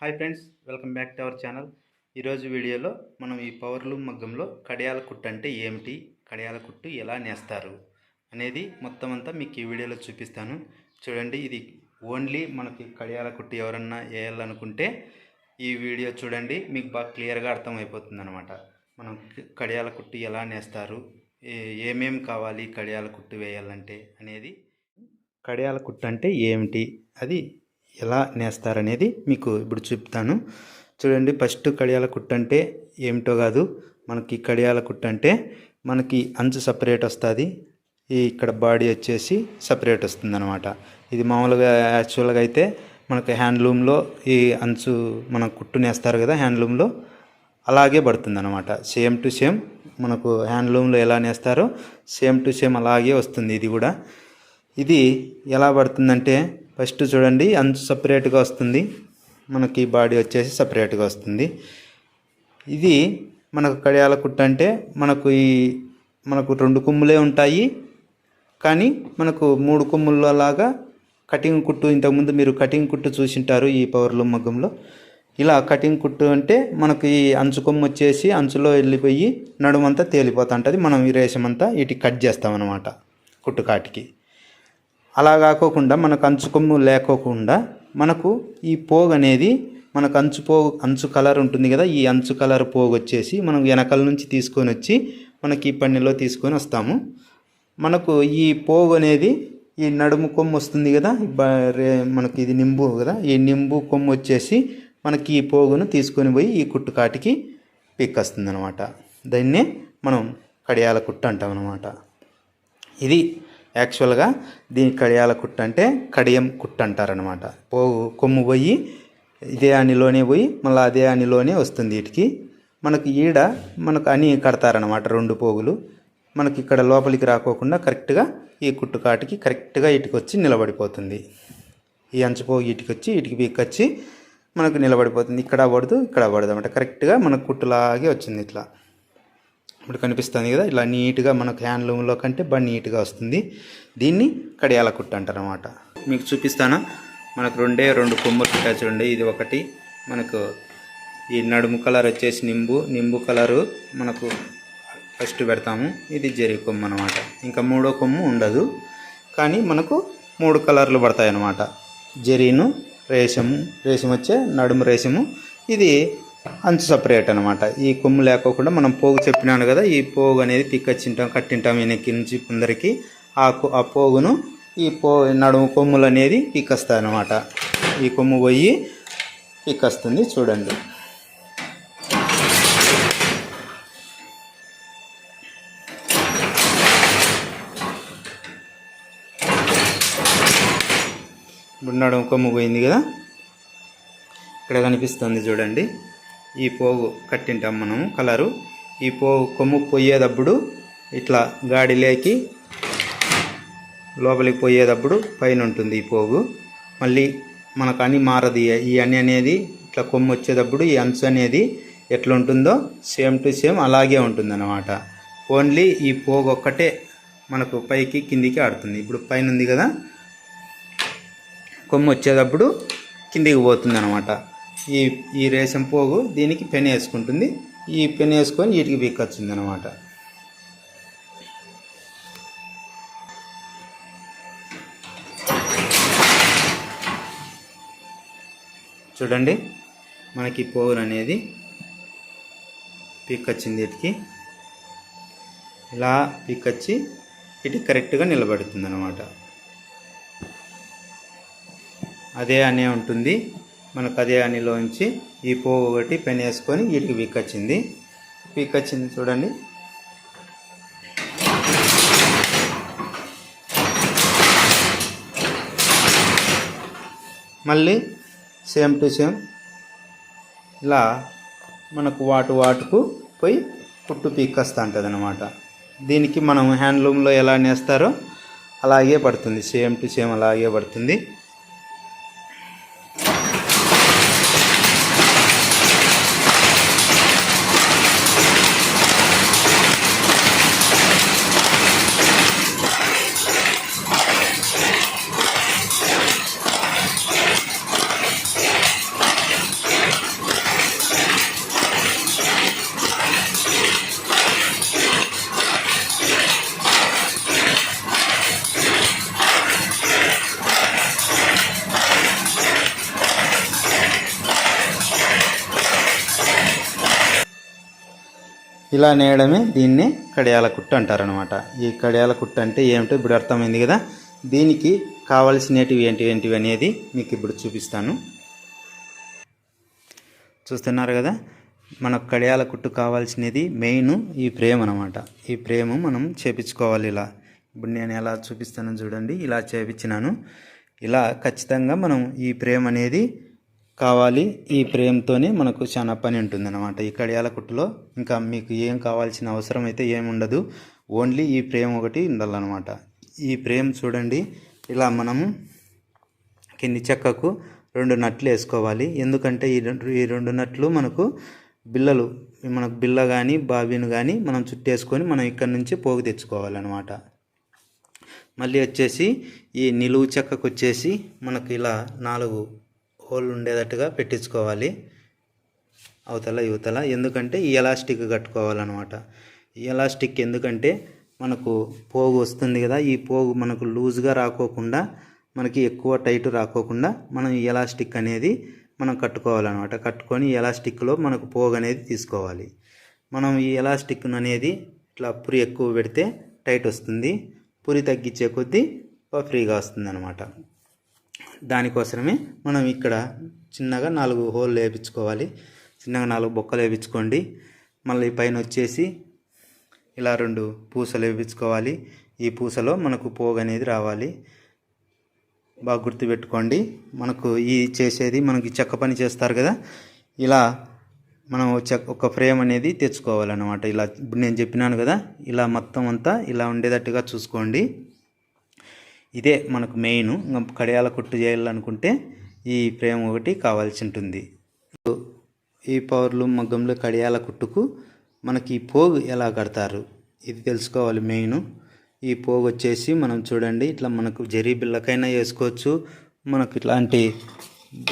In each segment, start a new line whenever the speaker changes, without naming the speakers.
Hi friends welcome back to our channel. ఈరోజు వీడియోలో మనం ఈ పవర్లూమ్ మగ్గంలో కడియాల కుట్టు అంటే ఏమిటి కడియాల కుట్టు ఎలా నేస్తారు అనేది మొత్తం అంతా మీకు ఈ వీడియోలో చూపిస్తాను. చూడండి ఇది ఓన్లీ మనకి కడియాల కుట్టు ఎవరన్నా వేయాలనుకుంటే ఈ వీడియో చూడండి మీకు బాగా క్లియర్గా అర్థమైపోతుంది అనమాట మనం కడియాల కుట్టు ఎలా నేస్తారు ఏ- ఏమేం కావాలి కడియాల కుట్టు వేయాలంటే అనేది. కడియాల కుట్టు అంటే ఏమిటి అది ఎలా నేస్తారనేది మీకు ఇప్పుడు చెప్తాను. చూడండి ఫస్ట్ కడియాల కుట్టు అంటే ఏమిటో కాదు మనకి కడియాల కుట్టు అంటే మనకి అంచు సపరేట్ వస్తుంది. ఈ ఇక్కడ బాడీ వచ్చేసి సపరేట్ వస్తుంది అనమాట ఇది మామూలుగా యాక్చువల్గా అయితే మనకి హ్యాండ్లూమ్లో ఈ అంచు మన కుట్టు నేస్తారు కదా హ్యాండ్లూమ్లో అలాగే పడుతుంది అనమాట సేమ్ టు సేమ్ మనకు హ్యాండ్లూమ్లో ఎలా నేస్తారో సేమ్ టు సేమ్ అలాగే వస్తుంది ఇది కూడా. ఇది ఎలా పడుతుందంటే ఫస్ట్ చూడండి అంచు సపరేట్గా వస్తుంది. మనకి బాడీ వచ్చేసి సపరేట్గా వస్తుంది. ఇది మనకు కడియాల కుట్టు అంటే మనకు ఈ మనకు రెండు కొమ్ములే ఉంటాయి. కానీ మనకు మూడు కొమ్ముల లాగా కటింగ్ కుట్టు ఇంతకుముందు మీరు కటింగ్ కుట్టు చూసింటారు ఈ పవర్లూమ్ మగ్గంలో. ఇలా కటింగ్ కుట్టు అంటే మనకు ఈ అంచు కొమ్ము వచ్చేసి అంచులో వెళ్ళిపోయి నడుమంతా తేలిపోతుంటుంది మనం ఈ రేషమంతా ఇటు కట్ చేస్తామన్నమాట కుట్టు కాటికి. అలా కాకోకుండా మనకు అంచు కొమ్ము లేకోకుండా మనకు ఈ పోగు అనేది మనకు అంచు పోగు అంచు కలర్ ఉంటుంది కదా ఈ అంచు కలర్ పోగు వచ్చేసి మనం వెనకల నుంచి తీసుకొని వచ్చి మనకి ఈ పన్నెలో తీసుకొని వస్తాము. మనకు ఈ పోగు అనేది ఈ నడుము కొమ్ము వస్తుంది కదా మనకి ఇది నింబు కదా ఈ నింబు కొమ్ము వచ్చేసి మనకి ఈ పోగును తీసుకొని పోయి ఈ కుట్టు కాటికి పిక్కస్తుంది అనమాట దాన్నే మనం కడియాల కుట్టు అంటాం అనమాట ఇది యాక్చువల్గా దీని కడియాల కుట్టు అంటే కడియం కుట్టు అంటారనమాట పోగు కొమ్ము పోయి ఇదే అనిలోనే పోయి మళ్ళీ అదే అనిలోనే వస్తుంది వీటికి మనకి ఈడ మనకు అని కడతారనమాట రెండు పోగులు. మనకి ఇక్కడ లోపలికి రాకోకుండా కరెక్ట్గా ఈ కుట్టు కాటికి కరెక్ట్గా ఇటుకు వచ్చి నిలబడిపోతుంది. ఈ అంచుపోగు ఇటుకు వచ్చి ఇటుకి పీకొచ్చి మనకు నిలబడిపోతుంది. ఇక్కడ పడదు ఇక్కడ పడదు అనమాట కరెక్ట్గా మనకు కుట్టులాగే వచ్చింది ఇట్లా. ఇప్పుడు కనిపిస్తుంది కదా ఇలా నీట్గా మనకు హ్యాండ్లూమ్లో కంటే బాగా నీట్గా వస్తుంది. దీన్ని కడియాల కుట్టు అంటారనమాట మీకు చూపిస్తాను? మనకు రెండే రెండు కొమ్మలు ఉంటాయి చూడండి ఇది ఒకటి. మనకు ఈ నడుము కలర్ వచ్చేసి నింబు నింబు కలరు మనకు ఫస్ట్ పెడతాము. ఇది జరి కొమ్ము అనమాట ఇంకా మూడో కొమ్ము ఉండదు కానీ మనకు మూడు కలర్లు పడతాయి అన్నమాట జరీను రేషము రేషం వచ్చే నడుము రేషము. ఇది అంచు సపరేట్ అనమాట ఈ కొమ్ము లేకోకుండా మనం పోగు చెప్పినాను కదా ఈ పోగు అనేది పిక్కచ్చింటాం కట్టింటాం వెనక్కి నుంచి కొందరికి ఆ ఆ పోగును ఈ పో నడుము కొమ్ములు అనేది పిక్కస్తాయి అనమాట ఈ కొమ్ము పోయి పిక్కస్తుంది చూడండి. ఇప్పుడు నడుము కొమ్ము పోయింది కదా ఇక్కడ కనిపిస్తుంది చూడండి. ఈ పోగు కట్టింటాం మనము కలరు. ఈ పోగు కొమ్ము పోయేటప్పుడు ఇట్లా గాడిలోకి లోపలికి పోయేటప్పుడు పైన ఉంటుంది ఈ పోగు. మళ్ళీ మనకు అని మారదు. ఈ- అని అనేది ఇట్లా కొమ్ము వచ్చేటప్పుడు ఈ అంచు అనేది ఎట్లుంటుందో సేమ్ టు సేమ్ అలాగే ఉంటుందన్నమాట. ఓన్లీ ఈ పోగు ఒక్కటే మనకు పైకి కిందికి ఆడుతుంది. ఇప్పుడు పైన ఉంది కదా కొమ్ము వచ్చేటప్పుడు కిందికి పోతుంది అనమాట ఈ ఈ రేషం పోగు దీనికి పెన్ వేసుకుంటుంది. ఈ పెన్ వేసుకొని వీటికి బిక్కొచ్చింది అనమాట చూడండి మనకి పోగులు అనేది పీకొచ్చింది వీటికి. ఇలా వచ్చి వీటికి కరెక్ట్గా నిలబడుతుంది అనమాట అదే అనే ఉంటుంది. మన కదయానిలోంచి ఈ పువ్వు ఒకటి పెన్ వేసుకొని వీటికి పీకొచ్చింది పీకొచ్చింది చూడండి. మళ్ళీ సేమ్ టు సేమ్ ఇలా మనకు వాటు వాటుకు పోయి పుట్టు పీక్కొస్తూ ఉంటుంది అనమాట దీనికి మనం హ్యాండ్లూమ్లో ఎలా నేస్తారో అలాగే పడుతుంది. సేమ్ టు సేమ్ అలాగే పడుతుంది. ఇలా నేయడమే దీన్నే కడియాల కుట్టు అంటారనమాట ఈ కడియాల కుట్టు అంటే ఏమిటో ఇప్పుడు అర్థమైంది కదా? దీనికి కావలసినవి ఏంటి ఏంటివి అనేది మీకు ఇప్పుడు చూపిస్తాను. చూస్తున్నారు కదా? మనకు కడియాల కుట్టు కావాల్సినది మెయిన్ ఈ ఫ్రేమ్ అనమాట ఈ ఫ్రేమ్ మనం చేపించుకోవాలి ఇలా. ఇప్పుడు నేను ఎలా చూపిస్తానో చూడండి. ఇలా చేపించినాను. ఇలా ఖచ్చితంగా మనం ఈ ఫ్రేమ్ అనేది కావాలి ఈ ప్రేమ్తోనే మనకు చాలా పని ఉంటుంది అనమాట ఇక్కడ కడియాల ఇంకా మీకు ఏం కావాల్సిన అవసరం అయితే ఏమి ఉండదు. ఓన్లీ ఈ ప్రేమ్ ఒకటి ఉండాలన్నమాట. ఈ ప్రేమ్ చూడండి ఇలా మనము కింది చెక్కకు రెండు నట్లు వేసుకోవాలి. ఎందుకంటే ఈ రెండు ఈ రెండు నట్లు మనకు బిల్లలు మనకు బిల్ల కానీ బాబిన్ కానీ మనం చుట్టేసుకొని మనం ఇక్కడ నుంచి పోగు తెచ్చుకోవాలన్నమాట. మళ్ళీ వచ్చేసి ఈ నిలువు చెక్కకు వచ్చేసి మనకు ఇలా నాలుగు హోల్ ఉండేటట్టుగా పెట్టించుకోవాలి. అవతల యువతల ఎందుకంటే ఈ ఎలాస్టిక్ కట్టుకోవాలన్నమాట. ఈ ఎలాస్టిక్ ఎందుకంటే మనకు పోగు వస్తుంది కదా ఈ పోగు మనకు లూజ్గా రాకోకుండా మనకి ఎక్కువ టైట్ రాకోకుండా మనం ఈ ఎలాస్టిక్ అనేది మనం కట్టుకోవాలన్నమాట. కట్టుకొని ఈ ఎలాస్టిక్లో మనకు పోగు అనేది తీసుకోవాలి. మనం ఈ ఎలాస్టిక్ అనేది ఇట్లా పురి ఎక్కువ పెడితే టైట్ వస్తుంది. పురి తగ్గించే కొద్దీ ఫ్రీగా వస్తుంది అనమాట దానికోసమే మనం ఇక్కడ చిన్నగా నాలుగు హోల్ వేయించుకోవాలి చిన్నగా నాలుగు బొక్కలు వేయించుకోండి మళ్ళీ పైన వచ్చేసి ఇలా రెండు పూసలు వేయించుకోవాలి ఈ పూసలో మనకు పోగు అనేది రావాలి. బాగా గుర్తుపెట్టుకోండి. మనకు ఈ చేసేది మనకి చెక్క పని చేస్తారు కదా. ఇలా మనం చెక్క ఒక ఫ్రేమ్ అనేది తెచ్చుకోవాలన్నమాట. ఇలా ఇప్పుడు నేను చెప్పినాను కదా. ఇలా మొత్తం అంతా ఇలా ఉండేటట్టుగా చూసుకోండి. ఇదే మనకు మెయిన్ కడియాల కుట్టు చేయాలనుకుంటే ఈ ఫ్రేమ్ ఒకటి కావాల్సి ఉంటుంది ఈ పవర్లు మగ్గంలో కడియాల కుట్టుకు మనకి ఈ పోగు ఎలా కడతారు? ఇది తెలుసుకోవాలి మెయిన్ ఈ పోగు వచ్చేసి మనం చూడండి ఇట్లా మనకు జరీ బిళ్ళకైనా వేసుకోవచ్చు. మనకు ఇట్లాంటి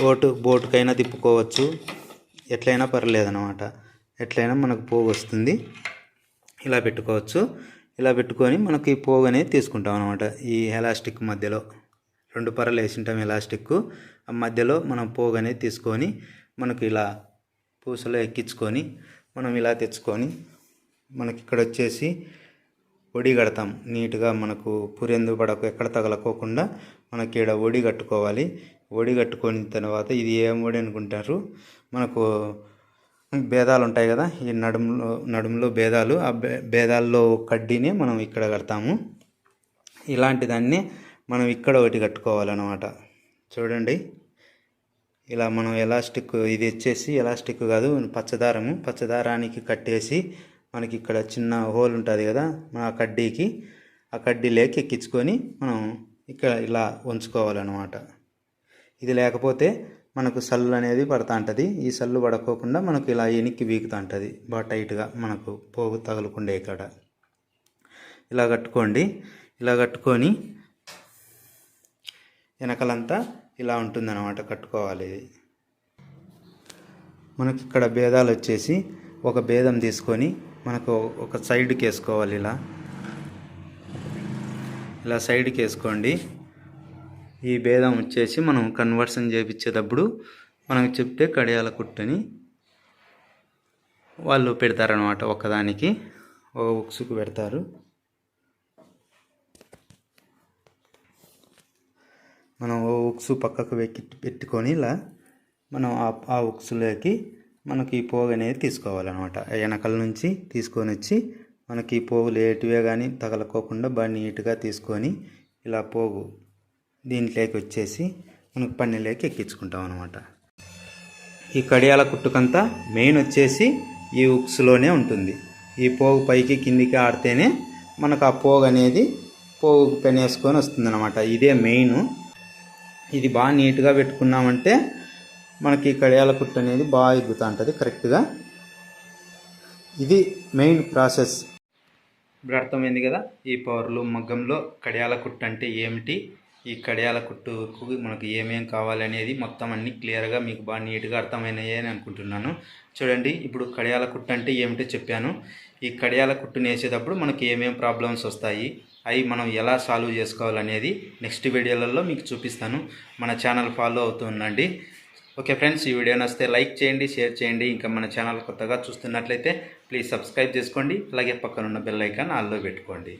బోటు బోటుకైనా తిప్పుకోవచ్చు. ఎట్లయినా పర్లేదన్నమాట. ఎట్లయినా మనకు పోగు వస్తుంది. ఇలా పెట్టుకోవచ్చు. ఇలా పెట్టుకొని మనకి ఈ పోగు అనేది తీసుకుంటాం అనమాట ఈ ఎలాస్టిక్ మధ్యలో రెండు పరలు వేసింటాం ఎలాస్టిక్. ఆ మధ్యలో మనం పోగు అనేది తీసుకొని మనకు ఇలా పూసలో ఎక్కించుకొని మనం ఇలా తెచ్చుకొని మనకి ఇక్కడ వచ్చేసి ఒడి కడతాం. నీట్గా మనకు పురెందు పడకు ఎక్కడ తగలకోకుండా మనకి ఇక్కడ ఒడి కట్టుకోవాలి. ఒడి కట్టుకొని తర్వాత ఇది ఏం ఒడి అనుకుంటారు? మనకు భేదాలు ఉంటాయి కదా. ఈ నడుములో నడుములో భేదాలు ఆ భేదాల్లో కడ్డీని మనం ఇక్కడ కడతాము. ఇలాంటి దాన్ని మనం ఇక్కడ ఒకటి కట్టుకోవాలన్నమాట. చూడండి. ఇలా మనం ఎలాస్టిక్ ఇది వచ్చేసి ఎలాస్టిక్ కాదు పచ్చదారము. పచ్చదారానికి కట్టేసి మనకి ఇక్కడ చిన్న హోల్ ఉంటుంది కదా మన ఆ కడ్డీకి. ఆ కడ్డీ లేక ఎక్కించుకొని మనం ఇక్కడ ఇలా ఉంచుకోవాలన్నమాట. ఇది లేకపోతే మనకు సల్లు అనేది పడతా ఉంటుంది ఈ సల్లు పడకోకుండా మనకు ఇలా ఎనిక్కి బీకుతా ఉంటుంది బాగా టైట్గా మనకు పోగు తగలకుండా ఇక్కడ ఇలా కట్టుకోండి. ఇలా కట్టుకొని వెనకలంతా ఇలా ఉంటుందన్నమాట కట్టుకోవాలి ఇది. మనకి ఇక్కడ భేదాలు వచ్చేసి ఒక భేదం తీసుకొని మనకు ఒక సైడ్కి వేసుకోవాలి ఇలా. ఇలా సైడ్కి వేసుకోండి. ఈ భేదం వచ్చేసి మనం కన్వర్షన్ చేయించేటప్పుడు మనకు చెప్తే కడియాల కుట్టని వాళ్ళు పెడతారనమాట ఒకదానికి ఒక ఉక్సుకు పెడతారు. మనం ఓ ఉక్సు పక్కకు వెక్కి పెట్టుకొని ఇలా మనం ఆ ఆ ఉక్సులోకి మనకి ఈ పోగు అనేది తీసుకోవాలన్నమాట. వెనకల నుంచి తీసుకొని వచ్చి మనకి ఈ పోగులు ఏటివే కానీ తగలకోకుండా బాగా నీట్గా తీసుకొని ఇలా పోగు దీంట్లోకి వచ్చేసి మనకు పన్నెలోకి ఎక్కించుకుంటాం అనమాట ఈ కడియాల కుట్టుకంతా మెయిన్ వచ్చేసి ఈ ఉక్స్లోనే ఉంటుంది. ఈ పోగు పైకి కిందికి ఆడితేనే మనకు ఆ పోగు అనేది పోగు పెనేసుకొని వస్తుందన్నమాట. ఇదే మెయిన్. ఇది బాగా నీట్గా పెట్టుకున్నామంటే మనకి కడియాల కుట్టు అనేది బాగా ఎగ్గుతూ ఉంటుంది కరెక్ట్గా. ఇది మెయిన్ ప్రాసెస్. ఇప్పుడు అర్థమైంది కదా ఈ పవర్లు మగ్గంలో కడియాల కుట్టు అంటే ఏమిటి? ఈ కడియాల కుట్టుకు మనకు ఏమేం కావాలి అనేది మొత్తం అన్ని క్లియర్గా మీకు బాగా నీట్గా అర్థమైనాయి అని అనుకుంటున్నాను. చూడండి ఇప్పుడు కడియాల కుట్టు అంటే ఏమిటో చెప్పాను. ఈ కడియాల కుట్టు నేసేటప్పుడు మనకి ఏమేం ప్రాబ్లమ్స్ వస్తాయి అవి మనం ఎలా సాల్వ్ చేసుకోవాలనేది నెక్స్ట్ వీడియోలలో మీకు చూపిస్తాను. మన ఛానల్ ఫాలో అవుతూ ఉండండి. ఓకే ఫ్రెండ్స్ ఈ వీడియో నచ్చితే లైక్ చేయండి షేర్ చేయండి. ఇంకా మన ఛానల్ కొత్తగా చూస్తున్నట్లయితే ప్లీజ్ సబ్స్క్రైబ్ చేసుకోండి. అలాగే పక్కనున్న బెల్ ఐకాన్ ఆల్లో పెట్టుకోండి.